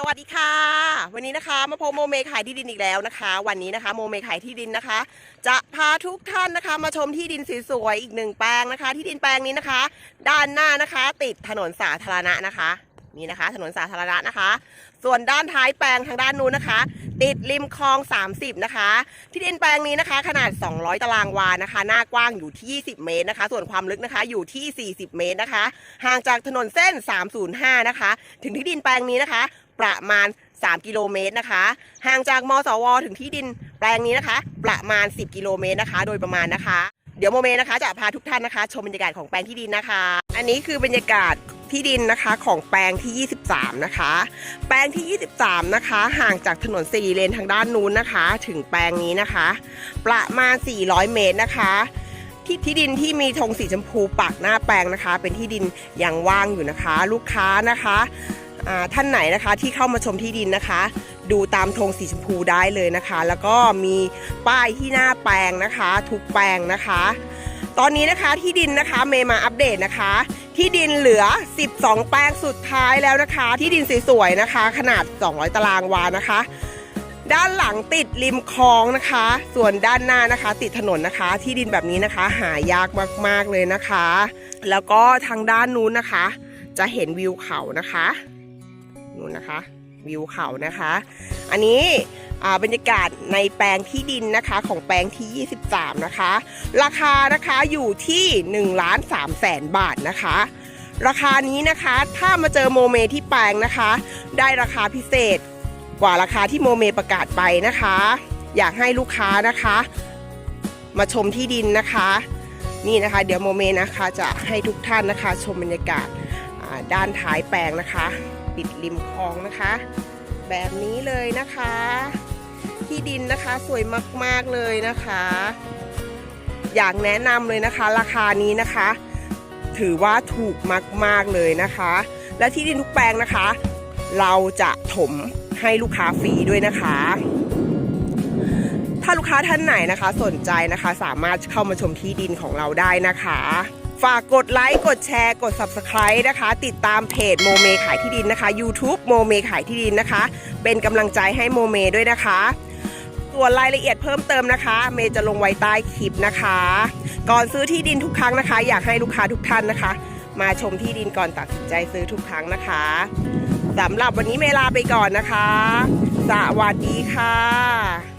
สวัสดีค่ะ วันนี้นะคะมาพบโมเมขายที่ดินอีกแล้วนะคะ วันนี้นะคะโมเมขายที่ดินนะคะ จะพาทุกท่านนะคะ มาชมที่ดินสวยๆอีกหนึ่งแปลงนะคะ ที่ดินแปลงนี้นะคะ ด้านหน้านะคะ ติดถนนสาธารณะนะคะนี่นะคะ ถนนสาธารณะนะคะ ส่วนด้านท้ายแปลงทางด้านนู้นนะคะ ติดริมคลอง 30 นะคะ ที่ดินแปลงนี้นะคะ ขนาด 200 ตารางวานะคะ หน้ากว้างอยู่ที่ 20 เมตรนะคะ ส่วนความลึกนะคะอยู่ที่ 40 เมตรนะคะ ห่างจากถนนเส้น 305 นะคะ ถึงที่ดินแปลงนี้นะคะ ประมาณ 3 กิโลเมตรนะคะ ห่างจากมสว ถึงที่ดินแปลงนี้นะคะ ประมาณ 10 กิโลเมตรนะคะ โดยประมาณนะคะ เดี๋ยวโมเมนะคะจะพาทุกท่านนะคะ ชมบรรยากาศของแปลงที่ดินนะคะ อันนี้คือบรรยากาศที่ดินนะคะของแปลงที่ 23 นะคะ แปลงที่ 23 นะคะ ห่างจากถนนสี่เลนทางด้านนู้นนะคะ ถึงแปลงนี้นะคะ ประมาณ 400 เมตรนะคะ ที่ที่ดินที่มีธงสีชมพูปักหน้าแปลงนะคะ เป็นที่ดินยังว่างอยู่นะคะ ลูกค้านะคะ ท่านไหนนะคะที่เข้ามาชมที่ดินนะคะ ดูตามธงสีชมพูได้เลยนะคะ แล้วก็มีป้ายที่หน้าแปลงนะคะ ทุกแปลงนะคะ ตอนนี้นะคะที่ดินนะคะเมย์มาอัปเดตนะคะ ที่ดินเหลือ 12 แปลงสุดท้ายแล้วนะคะ ที่ดินสวยๆนะคะ ขนาด 200 ตารางวานะคะ ด้านหลังติดริมคลองนะคะ ส่วนด้านหน้านะคะ ติดถนนนะคะ ที่ดินแบบนี้นะคะ หายากมากๆเลยนะคะ แล้วก็ทางด้านนู้นนะคะจะเห็นวิวเขานะคะ นู่นนะคะ วิวเขานะคะ อันนี้บรรยากาศในแปลงที่ดินนะคะของแปลงที่ 23 นะคะ ราคานะคะอยู่ที่1ล้าน3แสนบาทนะคะ ราคานี้นะคะถ้ามาเจอโมเมที่แปลงนะคะ ได้ราคาพิเศษกว่าราคาที่โมเมประกาศไปนะคะ อยากให้ลูกค้านะคะ มาชมที่ดินนะคะ นี่นะคะเดี๋ยวโมเมนะคะจะให้ทุกท่านนะคะ ชมบรรยากาศด้านท้ายแปลงนะคะ ติดริมคลองนะคะ แบบนี้เลยนะคะ ที่ดินนะคะสวยมากๆเลยนะคะ อยากแนะนำเลยนะคะ ราคานี้นะคะ ถือว่าถูกมากๆเลยนะคะ และที่ดินทุกแปลงนะคะ เราจะถมให้ลูกค้าฟรีด้วยนะคะ ถ้าลูกค้าท่านไหนนะคะ สนใจนะคะ สามารถเข้ามาชมที่ดินของเราได้นะคะ ฝากกดไลค์กดแชร์กด Subscribe นะคะ ติดตามเพจโมเมขายที่ดินนะคะ YouTube โมเมขายที่ดินนะคะ เป็นกำลังใจให้โมเมด้วยนะคะ ส่วนรายละเอียดเพิ่มเติมนะคะ เมย์จะลงไว้ใต้คลิปนะคะ ก่อนซื้อที่ดินทุกครั้งนะคะ อยากให้ลูกค้าทุกท่านนะคะ มาชมที่ดินก่อนตัดสินใจซื้อทุกครั้งนะคะสำหรับวันนี้เมลาไปก่อนนะคะ สวัสดีค่ะ